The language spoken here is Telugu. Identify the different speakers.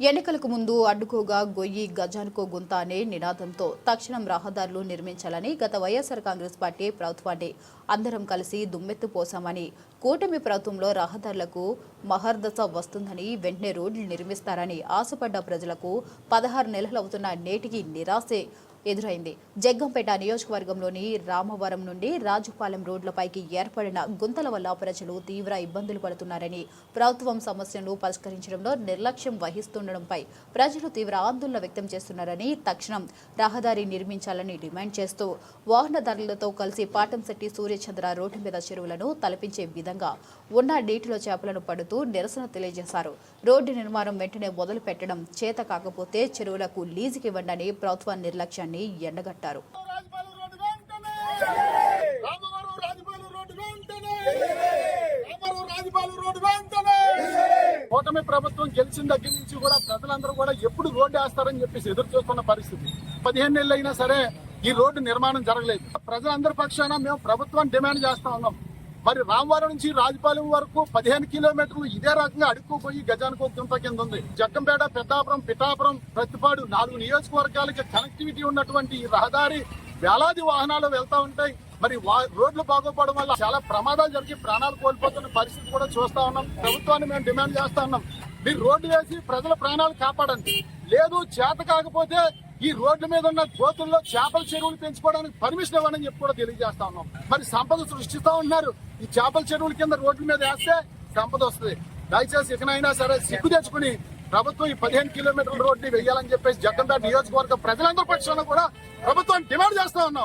Speaker 1: ఎన్నికలకు ముందు అడ్డుకోగా గొయ్యి గజానికో గుంత అనే నినాదంతో తక్షణం రహదారులు నిర్మించాలని గత వైఎస్ఆర్ కాంగ్రెస్ పార్టీ ప్రభుత్వాన్ని అందరం కలిసి దుమ్మెత్తు పోసామని కూటమి ప్రభుత్వంలో రహదారులకు మహర్దశ వస్తుందని వెంటనే రోడ్లు నిర్మిస్తారని ఆశపడ్డ ప్రజలకు పదహారు నెలలవుతున్న నేటికి నిరాశే ఎదురైంది. జగ్గంపేట నియోజకవర్గంలోని రామవరం నుండి రాజుపాలెం రోడ్లపైకి ఏర్పడిన గుంతల వల్ల ప్రజలు తీవ్ర ఇబ్బందులు పడుతున్నారని ప్రభుత్వం సమస్యను పరిష్కరించడంలో నిర్లక్ష్యం వహిస్తుండడంపై ప్రజలు తీవ్ర ఆందోళన వ్యక్తం చేస్తున్నారని తక్షణం రహదారి నిర్మించాలని డిమాండ్ చేస్తూ వాహనదారులతో కలిసి పాటంశెట్టి సూర్యచంద్ర రోడ్డు మీద చెరువులను తలపించే విధంగా ఉన్న నీటిలో చేపలను పడుతూ నిరసన తెలియజేశారు. రోడ్డు నిర్మాణం వెంటనే మొదలు పెట్టడం చేత కాకపోతే చెరువులకు లీజుకి ఇవ్వండి ప్రభుత్వ నిర్లక్ష్యాన్ని ఎండగట్టారు.
Speaker 2: రాజపాలెం రోడ్డు వెంటనే! రామవరం రాజపాలెం రోడ్డు వెంటనే! రామవరం రాజపాలెం రోడ్డు వెంటనే! కూటమి ప్రభుత్వం గెలిచిన దగ్గర నుంచి కూడా ప్రజలందరూ కూడా ఎప్పుడు రోడ్డు వేస్తారని చెప్పేసి ఎదురు చూస్తున్న పరిస్థితి. పదిహేను నెలలు అయినా సరే ఈ రోడ్డు నిర్మాణం జరగలేదు. ప్రజలందరి పక్షాన మేము ప్రభుత్వాన్ని డిమాండ్ చేస్తా ఉన్నాం. మరి రామవరం నుంచి రాజపాలెం వరకు పదిహేను కిలోమీటర్లు ఇదే రకంగా అడుక్కుపోయి గజానికి ఒక గుంత కింద ఉంది. జగ్గంపేట పెద్దాపురం పిఠాపురం ప్రతిపాడు నాలుగు నియోజకవర్గాలకి కనెక్టివిటీ ఉన్నటువంటి ఈ రహదారి వేలాది వాహనాలు వెళ్తా ఉంటాయి. మరి రోడ్లు బాగోపోవడం వల్ల చాలా ప్రమాదాలు జరిగి ప్రాణాలు కోల్పోతున్న పరిస్థితి కూడా చూస్తా ఉన్నాం. ప్రభుత్వాన్ని మేము డిమాండ్ చేస్తా ఉన్నాం. మీరు రోడ్డు వేసి ప్రజల ప్రాణాలు కాపాడండి. లేదు చేత కాకపోతే ఈ రోడ్ల మీద ఉన్న గోతుల్లో చేపల చెరువులు పెంచుకోవడానికి పర్మిషన్ ఇవ్వని చెప్పి కూడా తెలియజేస్తా ఉన్నాం. మరి సంపద సృష్టిస్తా ఉన్నారు ఈ చేపల చెరువుల కింద రోడ్ల మీద వేస్తే సంపద వస్తుంది. దయచేసి ఇకనైనా సరే సిగ్గు తెచ్చుకుని ప్రభుత్వం ఈ పదిహేను కిలోమీటర్ల రోడ్ని వెయ్యాలని చెప్పేసి జగన్ నియోజకవర్గ ప్రజలందరి పక్షాన కూడా ప్రభుత్వం డిమాండ్ చేస్తా ఉన్నాం.